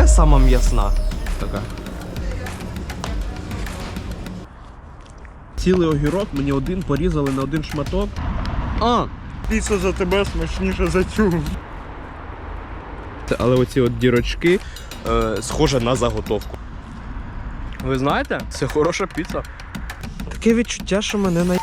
яка сама м'ясна? Така. Цілий огірок мені один порізали на один шматок. А, Піца за тебе смачніша за цю. але оці от дірочки е, схоже на заготовку. Ви знаєте, це хороша піца. Таке відчуття, що мене наїбали.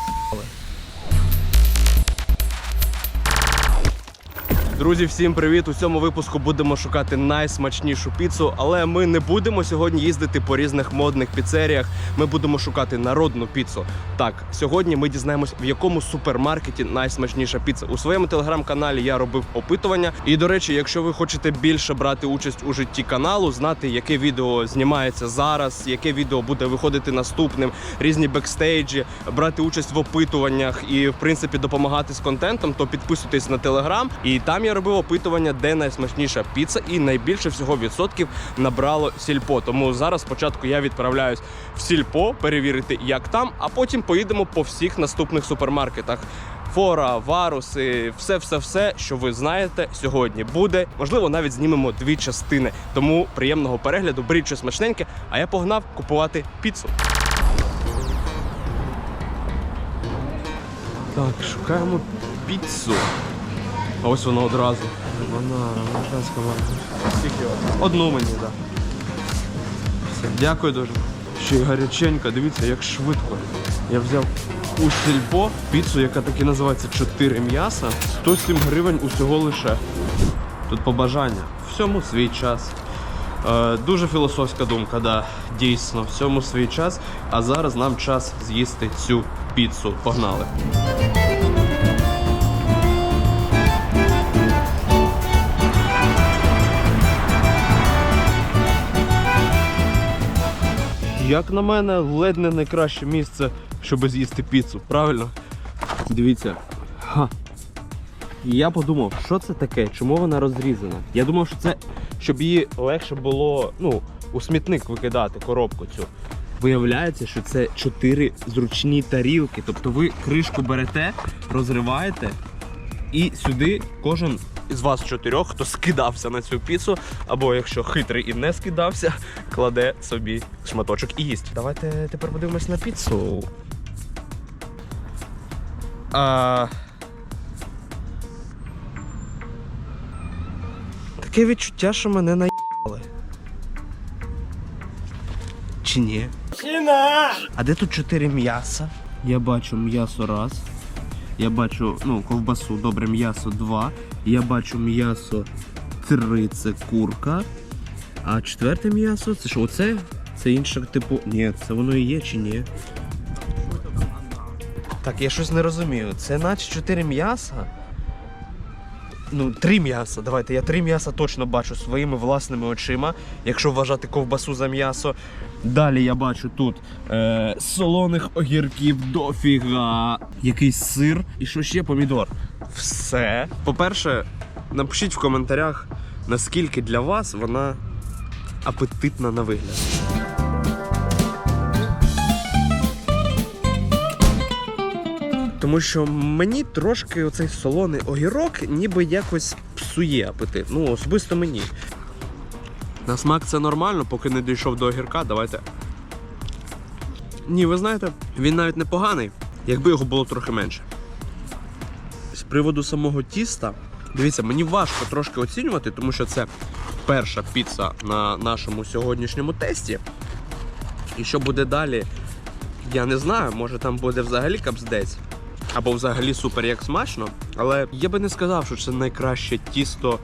Друзі, всім привіт! У цьому випуску будемо шукати найсмачнішу піцу, але ми не будемо сьогодні їздити по різних модних піцеріях. Ми будемо шукати народну піцу. Так, сьогодні ми дізнаємось, в якому супермаркеті найсмачніша піца. У своєму телеграм-каналі я робив опитування. І до речі, якщо ви хочете більше брати участь у житті каналу, знати, яке відео знімається зараз, яке відео буде виходити наступним, різні бекстейджі, брати участь в опитуваннях і в принципі допомагати з контентом, то підписуйтесь на телеграм. І там я робив опитування, де найсмачніша піца, і найбільше всього відсотків набрало сільпо. Тому зараз спочатку я відправляюсь в сільпо перевірити, як там, а потім поїдемо по всіх наступних супермаркетах. Фора, варуси, все, все, все, що ви знаєте, сьогодні буде. Можливо, навіть знімемо дві частини. Тому приємного перегляду, беріть смачненьке, а я погнав купувати піцу. Так, шукаємо піцу. А ось вона одразу. Вона американська марка. Скільки? Одну мені, так. Да. Все, дякую дуже. Ще й гаряченька, дивіться, як швидко. Я взяв у сільпо піцу, яка таки називається 4 м'яса. 107 гривень усього лише. Тут побажання. Всьому свій час. Е, дуже філософська думка, да, дійсно, всьому свій час. А зараз нам час з'їсти цю піцу. Погнали. Як на мене, ледь не найкраще місце, щоб з'їсти піцу, правильно? Дивіться. Ха. І я подумав, що це таке, чому вона розрізана? Я думав, що це щоб її легше було ну, у смітник викидати коробку цю. Виявляється, що це чотири зручні тарілки. Тобто ви кришку берете, розриваєте, і сюди кожен із вас чотирьох, хто скидався на цю піцу, або якщо хитрий і не скидався, кладе собі шматочок і їсть. Давайте тепер подивимось на піцу. А... Таке відчуття, що мене наїбали. Чи ні? А де тут чотири м'яса? Я бачу м'ясо раз. Я бачу ну, ковбасу, добре, м'ясо два. Я бачу м'ясо три, це курка. А четверте м'ясо це що? Оце? Це інше, типу. Ні, це воно і є чи ні? Так, я щось не розумію. Це наче чотири м'яса. Ну, три м'яса. Давайте, я три м'яса точно бачу своїми власними очима, якщо вважати ковбасу за м'ясо. Далі я бачу тут е, солоних огірків дофіга, якийсь сир і що ще помідор. Все. По-перше, напишіть в коментарях, наскільки для вас вона апетитна на вигляд. Тому що мені трошки оцей солоний огірок ніби якось псує апетит. Ну, особисто мені. На смак це нормально, поки не дійшов до огірка, давайте. Ні, ви знаєте, він навіть непоганий, якби його було трохи менше. З приводу самого тіста, дивіться, мені важко трошки оцінювати, тому що це перша піца на нашому сьогоднішньому тесті. І що буде далі, я не знаю, може там буде взагалі капздець. Або взагалі супер як смачно. Але я би не сказав, що це найкраще тісто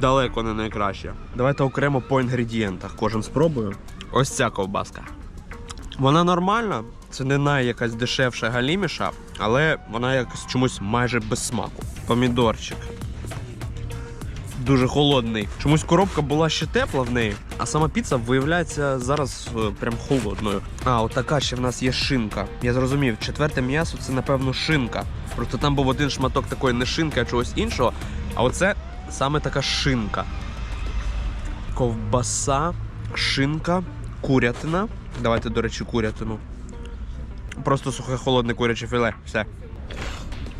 далеко не найкраще. Давайте окремо по інгредієнтах. Кожен спробую. Ось ця ковбаска. Вона нормальна, це не най якась дешевша галіміша, але вона якось чомусь майже без смаку. Помідорчик. Дуже холодний. Чомусь коробка була ще тепла в неї, а сама піца виявляється зараз е, прям холодною. А, от така ще в нас є шинка. Я зрозумів, четверте м'ясо це напевно шинка. Просто там був один шматок такої не шинки, а чогось іншого. А оце саме така шинка. Ковбаса, шинка, курятина. Давайте, до речі, курятину. Просто сухе холодне куряче філе. Все.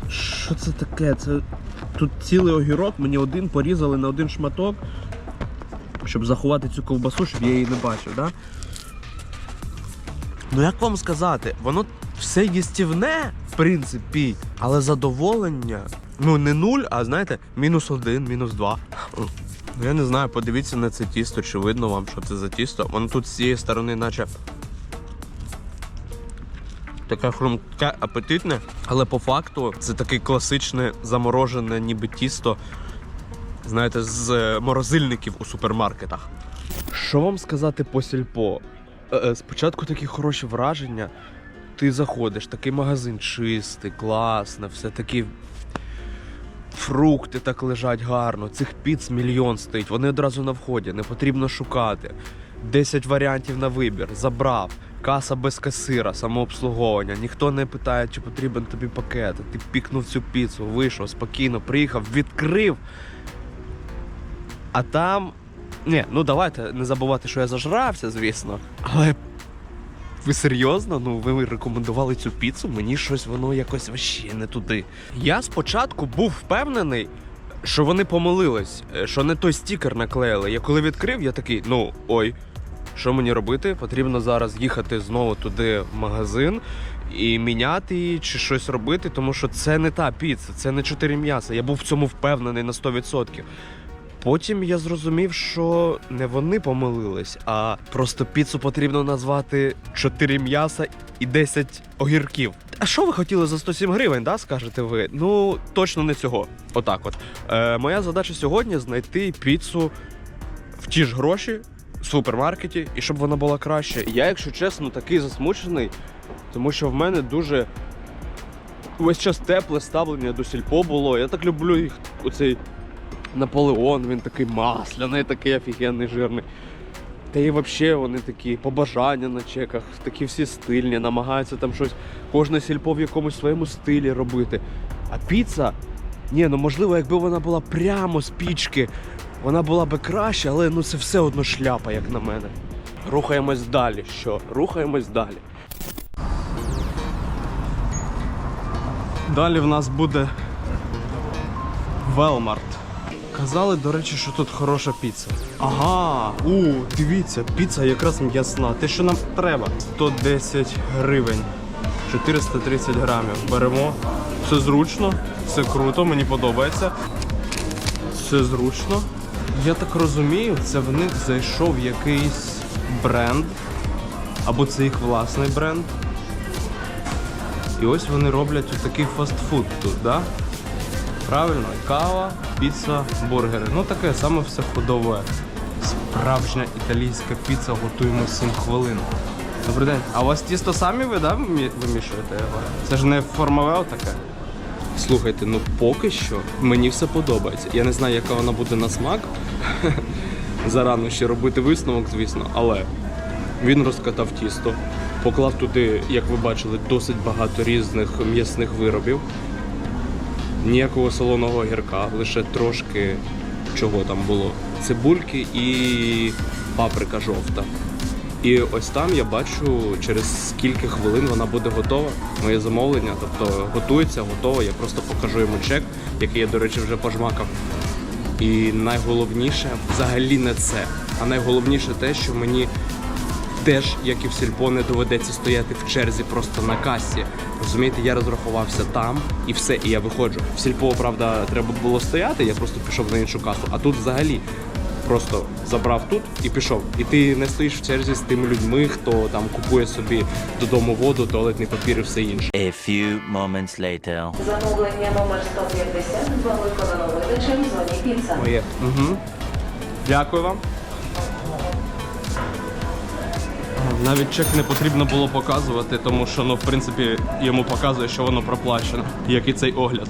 Що це таке? Це тут цілий огірок, мені один порізали на один шматок. щоб заховати цю ковбасу, щоб я її не бачив, да? Ну як вам сказати, воно все їстівне, в принципі, але задоволення. Ну, не нуль, а знаєте, мінус один, мінус два. Ну, Я не знаю, подивіться на це тісто, чи видно вам, що це за тісто. Воно тут з цієї сторони, наче таке хрумке, апетитне, але по факту це таке класичне заморожене, ніби тісто, знаєте, з е, морозильників у супермаркетах. Що вам сказати по сільпо? Е, е, Спочатку такі хороші враження. Ти заходиш, такий магазин чистий, класне, все такі фрукти так лежать гарно. Цих піц мільйон стоїть, вони одразу на вході, не потрібно шукати. 10 варіантів на вибір, забрав. Каса без касира, самообслуговування. Ніхто не питає, чи потрібен тобі пакет. Ти пікнув цю піцу, вийшов спокійно, приїхав, відкрив. А там. Ні, ну давайте не забувати, що я зажрався, звісно. Але ви серйозно? Ну, ви рекомендували цю піцу? Мені щось воно якось вообще не туди. Я спочатку був впевнений, що вони помилились, е, що не той стікер наклеїли. Я коли відкрив, я такий, ну ой, що мені робити? Потрібно зараз їхати знову туди в магазин і міняти її чи щось робити, тому що це не та піца, це не чотири м'яса. Я був в цьому впевнений на 100%. Потім я зрозумів, що не вони помилились, а просто піцу потрібно назвати 4 м'яса і 10 огірків. А що ви хотіли за 107 гривень, да, скажете ви? Ну, точно не цього. Отак от. Е, моя задача сьогодні знайти піцу в ті ж гроші в супермаркеті і щоб вона була краще. Я, якщо чесно, такий засмучений, тому що в мене дуже весь час тепле ставлення до сільпо було. Я так люблю їх оцей Наполеон, він такий масляний, такий офігенний жирний. Та і взагалі вони такі побажання на чеках, такі всі стильні, намагаються там щось, кожне сільпо в якомусь своєму стилі робити. А піца, ні, ну можливо, якби вона була прямо з пічки, вона була би краще, але ну це все одно шляпа, як на мене. Рухаємось далі. Що? Рухаємось далі. Далі в нас буде Велмарт. Казали, до речі, що тут хороша піца. Ага, у, дивіться, піца якраз м'ясна. Те, що нам треба. 110 гривень. 430 грамів. Беремо. Все зручно, все круто, мені подобається. Все зручно. Я так розумію, це в них зайшов якийсь бренд. Або це їх власний бренд. І ось вони роблять такий фастфуд тут, да? Правильно, кава, піца, бургери. Ну таке саме все ходове. Справжня італійська піца готуємо 7 хвилин. Добрий день. А у вас тісто самі ви да, вимішуєте його? Це ж не формове таке? Слухайте, ну поки що мені все подобається. Я не знаю, яка вона буде на смак. Зарано ще робити висновок, звісно, але він розкатав тісто, поклав туди, як ви бачили, досить багато різних м'ясних виробів ніякого солоного гірка, лише трошки чого там було. Цибульки і паприка жовта. І ось там я бачу, через скільки хвилин вона буде готова. Моє замовлення, тобто готується, готова. Я просто покажу йому чек, який я, до речі, вже пожмакав. І найголовніше взагалі не це. А найголовніше те, що мені теж, як і в сільпо, не доведеться стояти в черзі просто на касі. Розумієте, я розрахувався там і все, і я виходжу. В сільпо, правда, треба було стояти, я просто пішов на іншу касу. А тут взагалі просто забрав тут і пішов. І ти не стоїш в черзі з тими людьми, хто там купує собі додому воду, туалетний папір і все інше. A few moments later. Замовлення номер 150 було виконано видачем в зоні піца. Моє. Угу. Дякую вам. Навіть чек не потрібно було показувати, тому що ну, в принципі, йому показує, що воно проплачено, як і цей огляд.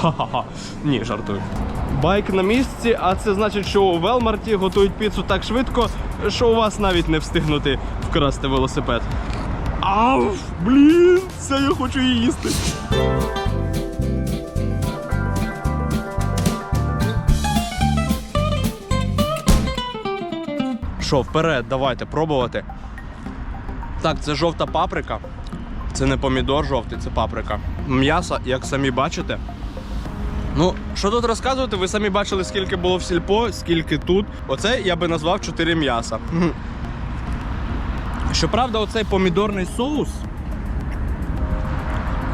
Ха-ха-ха. Ні, жартую. Байк на місці, а це значить, що у Велмарті готують піцу так швидко, що у вас навіть не встигнути вкрасти велосипед. Ау, блін, це я хочу її їсти. Що, вперед, давайте пробувати. Так, це жовта паприка. Це не помідор жовтий, це паприка. М'ясо, як самі бачите, Ну, що тут розказувати? Ви самі бачили, скільки було в сільпо, скільки тут. Оце я би назвав 4 м'яса. Щоправда, оцей помідорний соус.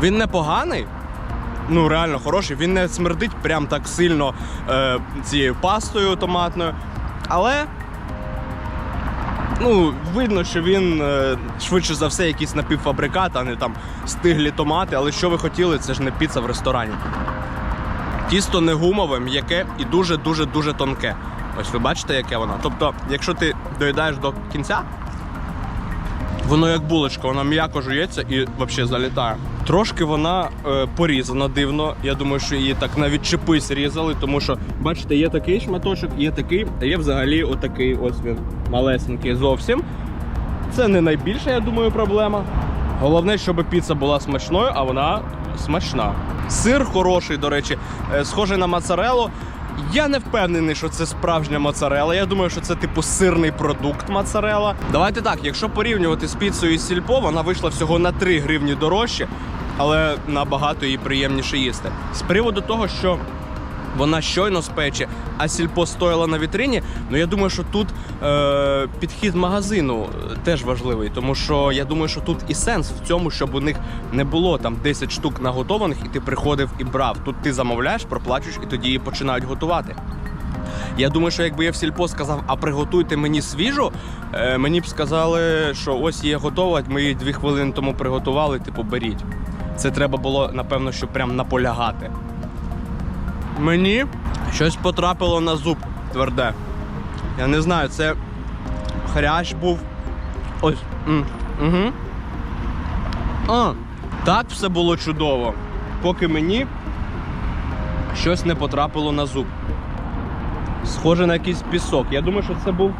Він непоганий. Ну, реально хороший. Він не смердить прям так сильно е, цією пастою томатною. Але. Ну, видно, що він е, швидше за все якийсь напівфабрикат, а не там стиглі томати. Але що ви хотіли, це ж не піца в ресторані. Тісто не гумове, м'яке і дуже-дуже дуже тонке. Ось ви бачите, яке воно. Тобто, якщо ти доїдаєш до кінця, воно як булочка, вона м'яко жується і взагалі залітає. Трошки вона е, порізана дивно. Я думаю, що її так навіть чепись різали, тому що, бачите, є такий шматочок, є такий, а є взагалі отакий ось він малесенький зовсім. Це не найбільша, я думаю, проблема. Головне, щоб піца була смачною, а вона смачна. Сир хороший, до речі, е, схожий на моцареллу. Я не впевнений, що це справжня моцарела. Я думаю, що це типу сирний продукт моцарела. Давайте так, якщо порівнювати з піцею із сільпо, вона вийшла всього на 3 гривні дорожче, але набагато її приємніше їсти. З приводу того, що вона щойно спече, а сільпо стоїла на вітрині. Ну я думаю, що тут е, підхід магазину теж важливий, тому що я думаю, що тут і сенс в цьому, щоб у них не було там 10 штук наготованих, і ти приходив і брав. Тут ти замовляєш, проплачуєш, і тоді її починають готувати. Я думаю, що якби я в сільпо сказав, а приготуйте мені свіжу, е, мені б сказали, що ось є готова, ми її дві хвилини тому приготували, типу беріть. Це треба було, напевно, що прям наполягати. Мені щось потрапило на зуб тверде. Я не знаю, це хрящ був. Ось. М. А, так все було чудово. Поки мені щось не потрапило на зуб. Схоже на якийсь пісок. Я думаю, що це був.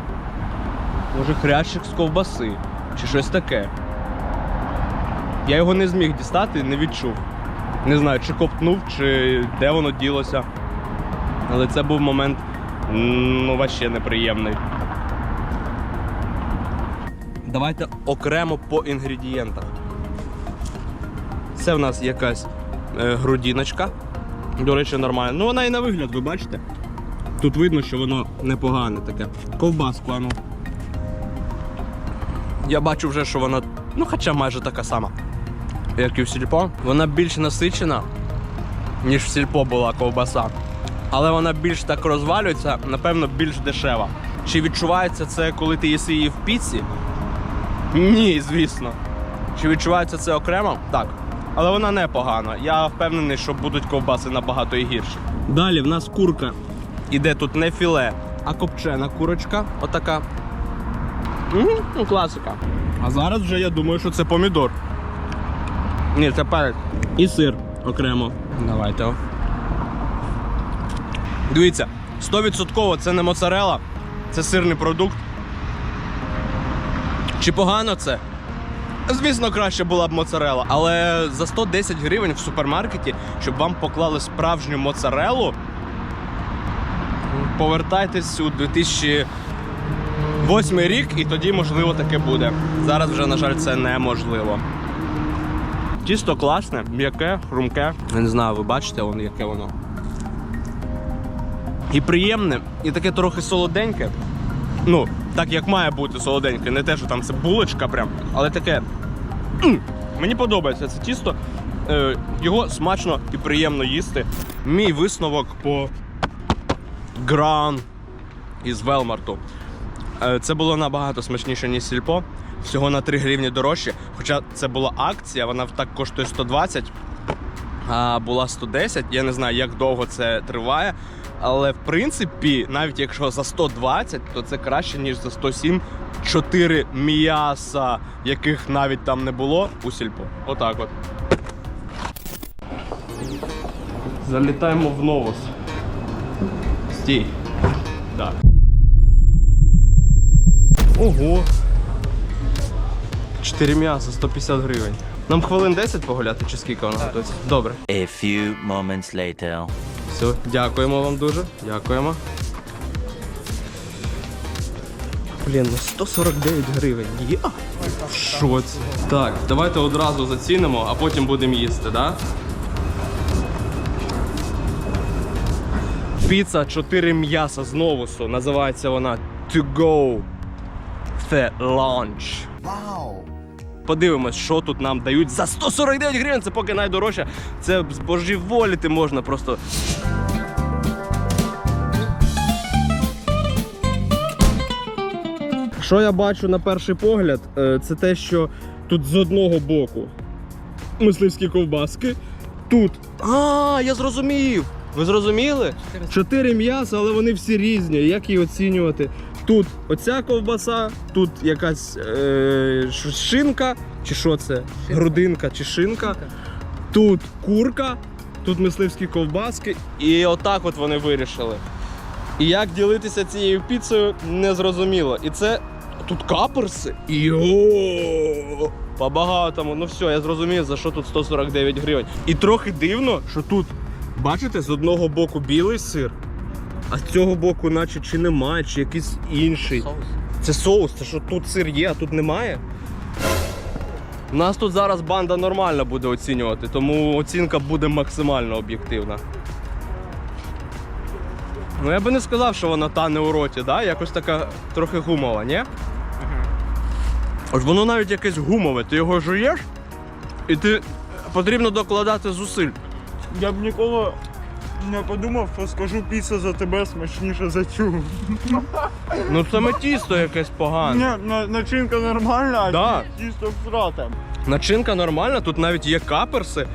Може, хрящик з ковбаси. Чи щось таке. Я його не зміг дістати, не відчув. Не знаю, чи коптнув, чи де воно ділося. Але це був момент ну, вообще неприємний. Давайте окремо по інгредієнтах. Це в нас якась е, грудіночка. До речі, нормально. Ну вона і на вигляд, ви бачите? Тут видно, що воно непогане таке. Ковбаску, ану. Я бачу вже, що вона, ну хоча майже така сама, як і в сільпо. Вона більш насичена, ніж в сільпо була ковбаса. Але вона більш так розвалюється, напевно, більш дешева. Чи відчувається це, коли ти їси її в піці? Ні, звісно. Чи відчувається це окремо? Так. Але вона непогана. Я впевнений, що будуть ковбаси набагато і гірші. Далі в нас курка. Іде тут не філе, а копчена курочка. Отака. Угу, ну, класика. А зараз вже я думаю, що це помідор. Ні, це перець. І сир окремо. Давайте. Дивіться, 100% це не моцарела, це сирний продукт. Чи погано це? Звісно, краще була б моцарела, але за 110 гривень в супермаркеті, щоб вам поклали справжню моцарелу, повертайтесь у 2008 рік, і тоді, можливо, таке буде. Зараз вже, на жаль, це неможливо. Тісто класне, м'яке, хрумке. Я не знаю, ви бачите, воно, яке воно. І приємне, і таке трохи солоденьке. Ну, так як має бути солоденьке, не те, що там це булочка прям, але таке. Мені подобається це тісто. Е, його смачно і приємно їсти. Мій висновок по гран із Велмарту. Е, Це було набагато смачніше, ніж сільпо. Всього на 3 гривні дорожче. Хоча це була акція, вона так коштує 120, а була 110. Я не знаю, як довго це триває. Але в принципі, навіть якщо за 120, то це краще, ніж за 107. 4 м'яса, яких навіть там не було у сільпо. Отак от. Залітаємо в новос. Стій. Так. Ого. 4 м'яса, 150 гривень. Нам хвилин 10 погуляти, чи скільки воно готується? Добре. A few moments later. Все, дякуємо вам дуже. Дякуємо. Блін, ну 149 гривень. Я в шоці. Так, давайте одразу зацінимо, а потім будемо їсти, да? Піца 4 м'яса з новусу. Називається вона To Go The Lunch. Вау! Подивимось, що тут нам дають за 149 гривень. Це поки найдорожче. Це збожеволіти можна просто. Що я бачу на перший погляд, е, це те, що тут з одного боку мисливські ковбаски. Тут. А, я зрозумів! Ви зрозуміли? Чотири м'яса, але вони всі різні. Як її оцінювати? Тут оця ковбаса, тут якась е, шинка, чи що це? Грудинка чи шинка. Тут курка, тут мисливські ковбаски. І отак от вони вирішили. І як ділитися цією піцею, не зрозуміло. І це тут каперси. Йо! По-багатому. Ну все, я зрозумів, за що тут 149 гривень. І трохи дивно, що тут, бачите, з одного боку білий сир, а з цього боку, наче чи немає, чи якийсь інший. Це соус, це що тут сир є, а тут немає. Нас тут зараз банда нормально буде оцінювати, тому оцінка буде максимально об'єктивна. Ну я би не сказав, що вона тане у роті, да? якось така трохи гумова, ні? От воно навіть якесь гумове, ти його жуєш, і ти потрібно докладати зусиль. Я б ніколи не подумав, що скажу піца за тебе смачніша за цю. Ну це тісто якесь погане. Ні, на- начинка нормальна, а Да. ті- тісто всрате. Начинка нормальна, тут навіть є каперси.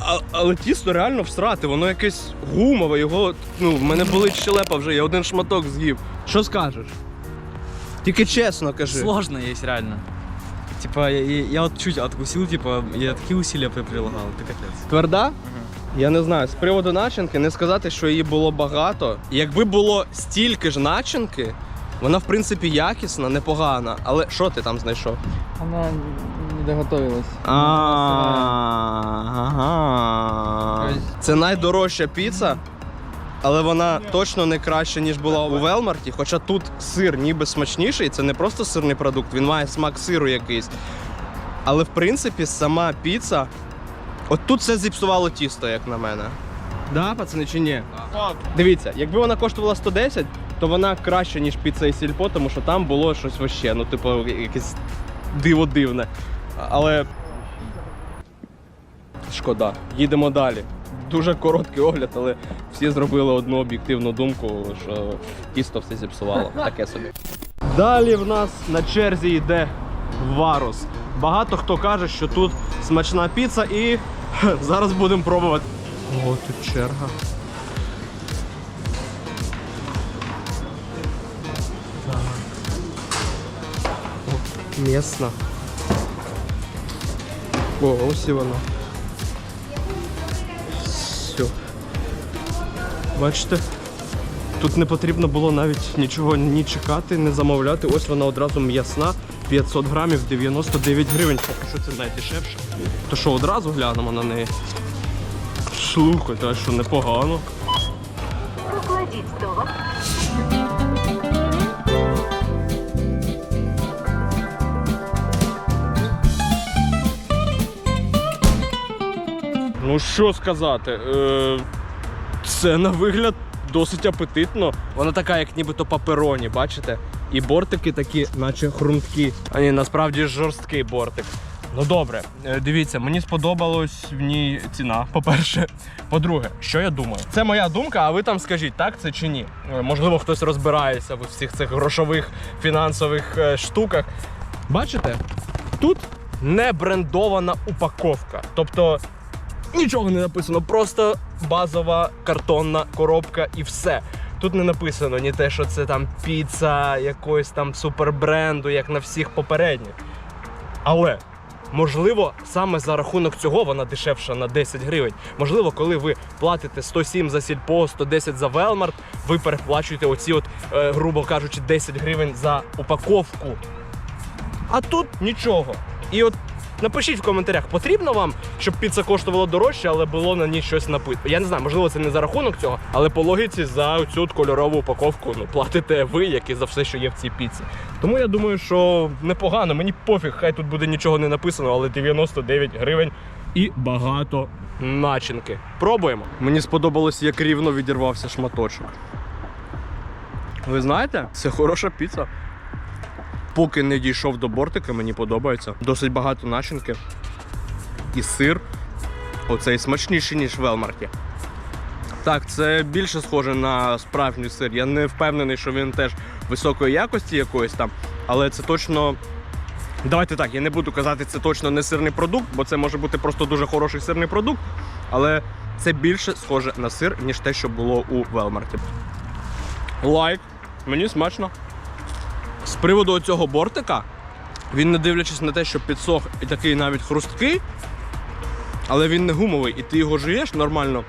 А, але тісто реально всрати, воно якесь гумове, його. Ну, в мене болить щелепа вже, я один шматок з'їв. Що скажеш? Тільки чесно кажи. Сложно есть реально. Типа, я, я- я вот чуть откусил, типа, я такие усилия при- прилагал, это капец. Тверда? Я не знаю. З приводу начинки не сказати, що її було багато. Якби було стільки ж начинки, вона в принципі якісна, непогана. Але що ти там знайшов? Она не доготовилась. Ага. Це найдорожча піца, але вона точно не краща, ніж була у Велмарті. Хоча тут сир ніби смачніший, це не просто сирний продукт, він має смак сиру якийсь. Але в принципі сама піца. От тут все зіпсувало тісто, як на мене. Да, пацани, чи ні? Так. Дивіться, якби вона коштувала 110, то вона краща, ніж піца і сільпо, тому що там було щось вообще, ну, типу, якесь диво дивне. Але. Шкода. Їдемо далі. Дуже короткий огляд, але всі зробили одну об'єктивну думку, що тісто все зіпсувало. Таке собі. Далі в нас на черзі йде варус. Багато хто каже, що тут смачна піца і зараз будемо пробувати. О, тут черга. Місна. О, ось і вона. Все. Бачите? Тут не потрібно було навіть нічого ні чекати, не замовляти. Ось вона одразу м'ясна, 500 грамів, 99 гривень. Поки що це найдешевше. То що одразу глянемо на неї. Слухайте, що непогано. Покладіть столок. Ну що сказати, е, це на вигляд досить апетитно. Вона така, як нібито папероні, бачите? І бортики такі, наче хрумткі. А ні, насправді жорсткий бортик. Ну добре, е, дивіться, мені сподобалась в ній ціна, по-перше. По-друге, що я думаю? Це моя думка, а ви там скажіть, так це чи ні? Е, Можливо, хтось розбирається в всіх цих грошових фінансових е, штуках. Бачите? Тут не брендована упаковка. Тобто Нічого не написано, просто базова картонна коробка і все. Тут не написано ні те, що це там піца якоїсь там супербренду, як на всіх попередніх. Але можливо, саме за рахунок цього вона дешевша на 10 гривень. Можливо, коли ви платите 107 за сільпо, 110 за Велмарт, ви переплачуєте оці, от, е, грубо кажучи, 10 гривень за упаковку. А тут нічого. І от напишіть в коментарях, потрібно вам, щоб піца коштувала дорожче, але було на ній щось написано. Я не знаю, можливо, це не за рахунок цього, але по логіці за цю кольорову упаковку ну, платите ви, як і за все, що є в цій піці. Тому я думаю, що непогано, мені пофіг, хай тут буде нічого не написано, але 99 гривень і багато начинки. Пробуємо. Мені сподобалось, як рівно відірвався шматочок. Ви знаєте, це хороша піца. Поки не дійшов до бортика, мені подобається. Досить багато начинки. І сир. Оцей смачніший, ніж в Велмарті. Так, це більше схоже на справжній сир. Я не впевнений, що він теж високої якості якоїсь там, але це точно. Давайте так, я не буду казати, це точно не сирний продукт, бо це може бути просто дуже хороший сирний продукт, але це більше схоже на сир, ніж те, що було у Велмарті. Лайк, мені смачно. З приводу цього бортика, він не дивлячись на те, що підсох і такий навіть хрусткий, але він не гумовий, і ти його жуєш нормально.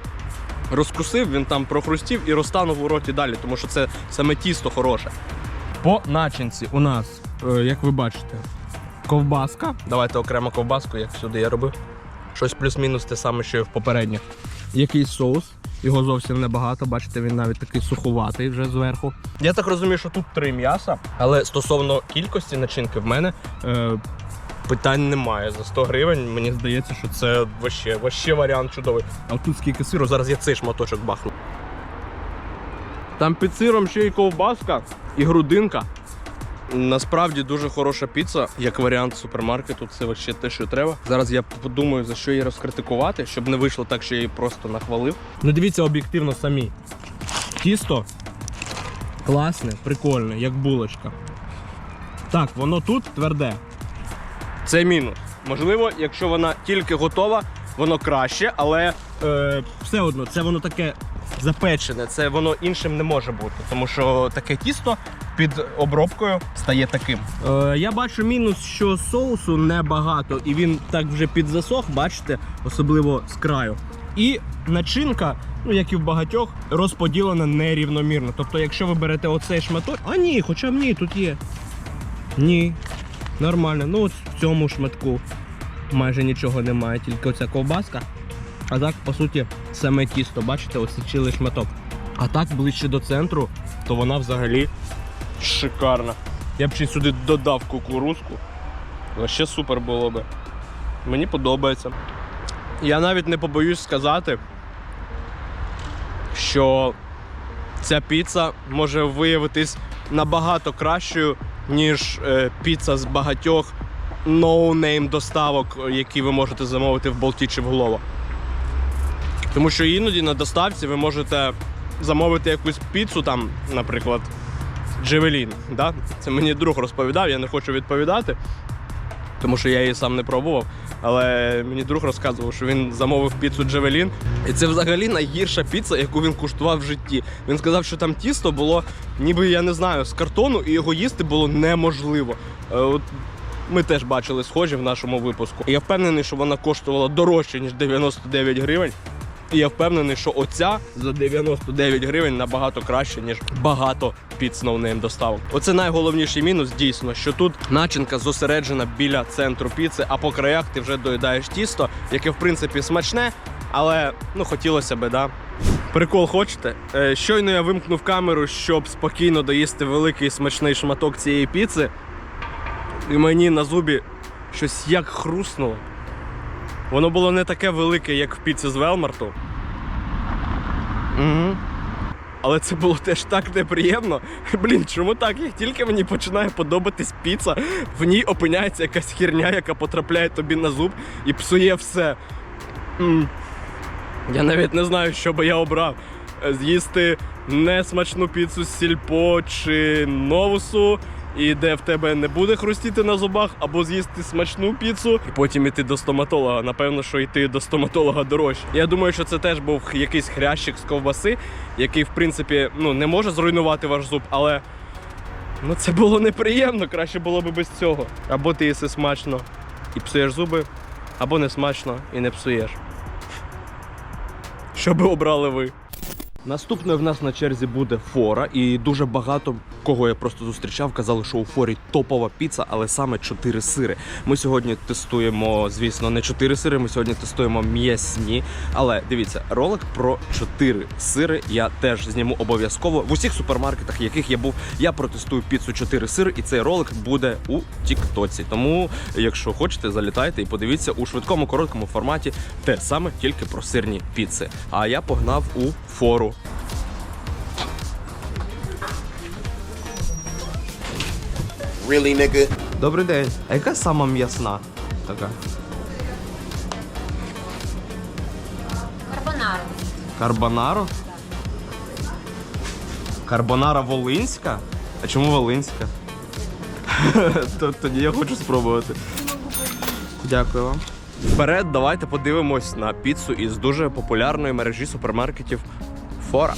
Розкусив, він там прохрустів і розтанув у роті далі, тому що це саме тісто хороше. По начинці у нас, е, як ви бачите, ковбаска. Давайте окремо ковбаску, як сюди я робив. Щось плюс-мінус те саме, що і в попередніх. Якийсь соус. Його зовсім небагато, бачите, він навіть такий суховатий вже зверху. Я так розумію, що тут три м'яса, але стосовно кількості начинки в мене е, питань немає. За 100 гривень мені здається, що це вообще, вообще варіант чудовий. А тут скільки сиру, зараз я цей шматочок бахну. Там під сиром ще й ковбаска і грудинка. Насправді дуже хороша піца, як варіант супермаркету. Це вообще те, що треба. Зараз я подумаю, за що її розкритикувати, щоб не вийшло так, що я її просто нахвалив. Ну дивіться об'єктивно самі. Тісто класне, прикольне, як булочка. Так, воно тут тверде. Це мінус. Можливо, якщо вона тільки готова, воно краще, але е, все одно це воно таке запечене, це воно іншим не може бути, тому що таке тісто під обробкою стає таким. Е, я бачу мінус, що соусу небагато, і він так вже підзасох, бачите, особливо з краю. І начинка, ну як і в багатьох, розподілена нерівномірно. Тобто, якщо ви берете оцей шматок, а ні, хоча б ні, тут є. Ні, нормально. Ну от в цьому шматку майже нічого немає, тільки оця ковбаска. А так, по суті, саме тісто, бачите, ось цілий шматок. А так ближче до центру, то вона взагалі шикарна. Я б ще сюди додав кукурузку. Ще супер було би. Мені подобається. Я навіть не побоюсь сказати, що ця піца може виявитись набагато кращою, ніж е, піца з багатьох ноунейм доставок, які ви можете замовити в Болті чи в Глово. Тому що іноді на доставці ви можете замовити якусь піцу, там, наприклад, Джевелін. Да? Це мені друг розповідав, я не хочу відповідати, тому що я її сам не пробував. Але мені друг розказував, що він замовив піцу Джевелін. І це взагалі найгірша піца, яку він куштував в житті. Він сказав, що там тісто було, ніби я не знаю, з картону, і його їсти було неможливо. Е, От ми теж бачили схожі в нашому випуску. Я впевнений, що вона коштувала дорожче, ніж 99 гривень. І я впевнений, що оця за 99 гривень набагато краще, ніж багато піц ноунейм доставок. Оце найголовніший мінус, дійсно, що тут начинка зосереджена біля центру піци, а по краях ти вже доїдаєш тісто, яке в принципі смачне, але ну хотілося би, да. Прикол хочете? Е, щойно я вимкнув камеру, щоб спокійно доїсти великий смачний шматок цієї піци. І мені на зубі щось як хруснуло. Воно було не таке велике, як в піці з Велмарту. Угу. Але це було теж так неприємно. Блін, чому так? Як тільки мені починає подобатись піца, в ній опиняється якась херня, яка потрапляє тобі на зуб і псує все. М. Я навіть не знаю, що би я обрав. З'їсти несмачну піцу з сільпо чи новусу, і де в тебе не буде хрустіти на зубах, або з'їсти смачну піцу, і потім іти до стоматолога. Напевно, що йти до стоматолога дорожче. Я думаю, що це теж був якийсь хрящик з ковбаси, який, в принципі, ну не може зруйнувати ваш зуб, але ну це було неприємно. Краще було би без цього. Або ти їси смачно і псуєш зуби, або не смачно і не псуєш. Що би обрали ви? Наступною в нас на черзі буде фора, і дуже багато кого я просто зустрічав, казали, що у форі топова піца, але саме 4 сири. Ми сьогодні тестуємо, звісно, не 4 сири, ми сьогодні тестуємо м'ясні. Але дивіться, ролик про 4 сири я теж зніму обов'язково. В усіх супермаркетах, в яких я був, я протестую піцу 4 сири, і цей ролик буде у Тіктоці. Тому, якщо хочете, залітайте і подивіться у швидкому короткому форматі те саме, тільки про сирні піци. А я погнав у фору. Really, nigga? Добрий день. А яка сама м'ясна така? Карбонара. Карбонаро? Карбонара Волинська? А чому Волинська? Тоді я хочу спробувати. Дякую вам. Вперед, давайте подивимось на піцу із дуже популярної мережі супермаркетів Фора.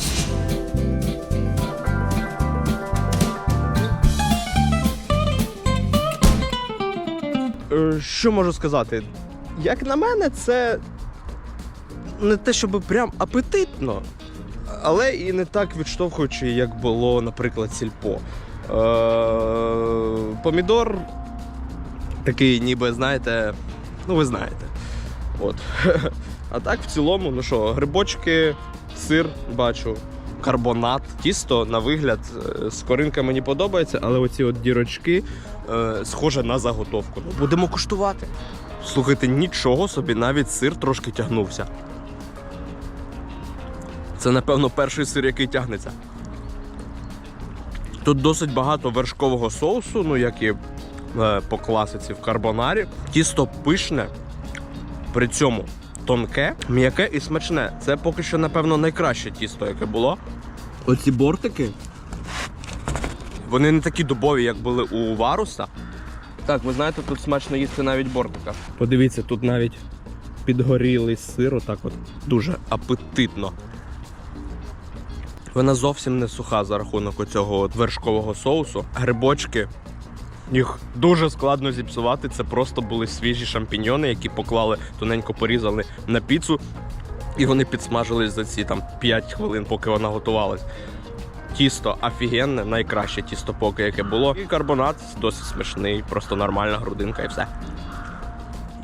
Е, Що можу сказати? Як на мене, це не те, щоб прям апетитно, але і не так відштовхуючи, як було, наприклад, сільпо. Е, помідор такий, ніби, знаєте, ну ви знаєте. От. А так, в цілому, ну що, грибочки, сир бачу, карбонат. Тісто на вигляд е, скоринка мені подобається, але оці от дірочки е, схоже на заготовку. Ну, будемо куштувати. Слухайте, нічого собі, навіть сир трошки тягнувся. Це, напевно, перший сир, який тягнеться. Тут досить багато вершкового соусу, ну як і е, по класиці в карбонарі. Тісто пишне, при цьому тонке, м'яке і смачне. Це поки що, напевно, найкраще тісто, яке було. Оці бортики. Вони не такі дубові, як були у варуса. Так, ви знаєте, тут смачно їсти навіть бортика. Подивіться, тут навіть підгорілий сир, отак от дуже апетитно. Вона зовсім не суха за рахунок оцього от вершкового соусу. Грибочки. Їх дуже складно зіпсувати. Це просто були свіжі шампіньйони, які поклали, тоненько порізали на піцу, і вони підсмажились за ці там 5 хвилин, поки вона готувалась. Тісто офігенне, найкраще тісто поки яке було. І карбонат досить смачний, просто нормальна грудинка і все.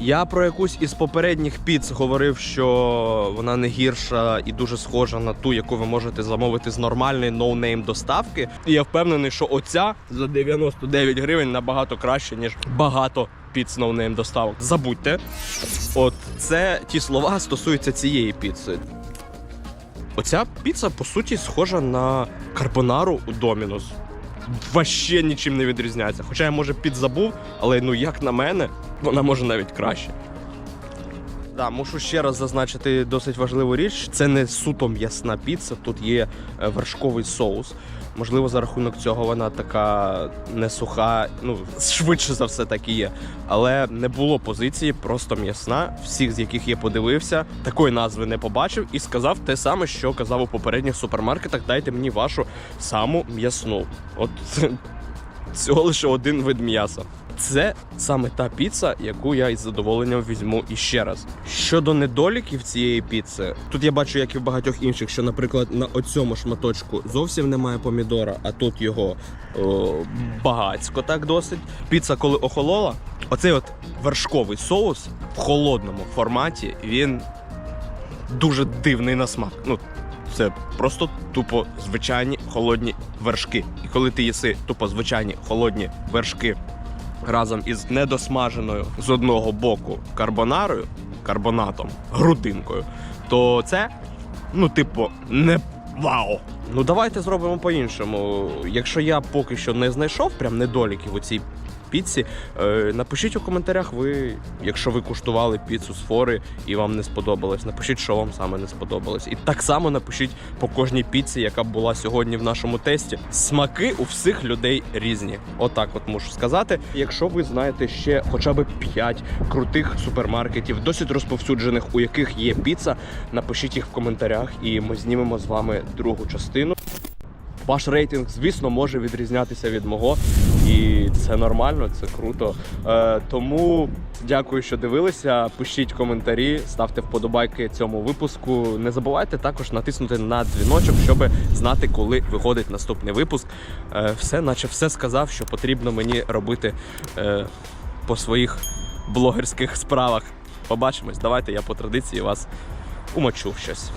Я про якусь із попередніх піц говорив, що вона не гірша і дуже схожа на ту, яку ви можете замовити з нормальної ноунейм доставки. І я впевнений, що оця за 99 гривень набагато краще, ніж багато піц ноунейм доставок. Забудьте. От це ті слова стосуються цієї піци. Оця піца, по суті, схожа на карбонару у Домінус. Ваще нічим не відрізняється. Хоча я може підзабув, але ну як на мене, вона може навіть краще. Да, мушу ще раз зазначити досить важливу річ. Це не суто м'ясна піца, тут є е, вершковий соус. Можливо, за рахунок цього вона така не суха, ну швидше за все так і є. Але не було позиції, просто м'ясна. Всіх, з яких я подивився, такої назви не побачив і сказав те саме, що казав у попередніх супермаркетах. Дайте мені вашу саму м'ясну. От всього лише один вид м'яса. Це саме та піца, яку я із задоволенням візьму іще раз. Щодо недоліків цієї піци, тут я бачу, як і в багатьох інших, що, наприклад, на оцьому шматочку зовсім немає помідора, а тут його о, багацько так досить. Піца, коли охолола, оцей от вершковий соус в холодному форматі, він дуже дивний на смак. Ну, це просто тупо звичайні холодні вершки. І коли ти їси тупо звичайні холодні вершки разом із недосмаженою з одного боку карбонарою, карбонатом, грудинкою, то це, ну, типу, не вау. Ну давайте зробимо по-іншому. Якщо я поки що не знайшов прям недоліків у цій піці, е, напишіть у коментарях ви, якщо ви куштували піцу з фори і вам не сподобалось, напишіть, що вам саме не сподобалось. І так само напишіть по кожній піці, яка була сьогодні в нашому тесті. Смаки у всіх людей різні. Отак, от мушу сказати. Якщо ви знаєте ще хоча б 5 крутих супермаркетів, досить розповсюджених, у яких є піца, напишіть їх в коментарях, і ми знімемо з вами другу частину. Ваш рейтинг, звісно, може відрізнятися від мого, і це нормально, це круто. Е, тому Дякую, що дивилися. Пишіть коментарі, ставте вподобайки цьому випуску. Не забувайте також натиснути на дзвіночок, щоб знати, коли виходить наступний випуск. Е, Все, наче все сказав, що потрібно мені робити е, по своїх блогерських справах. Побачимось. Давайте я по традиції вас умочу щось.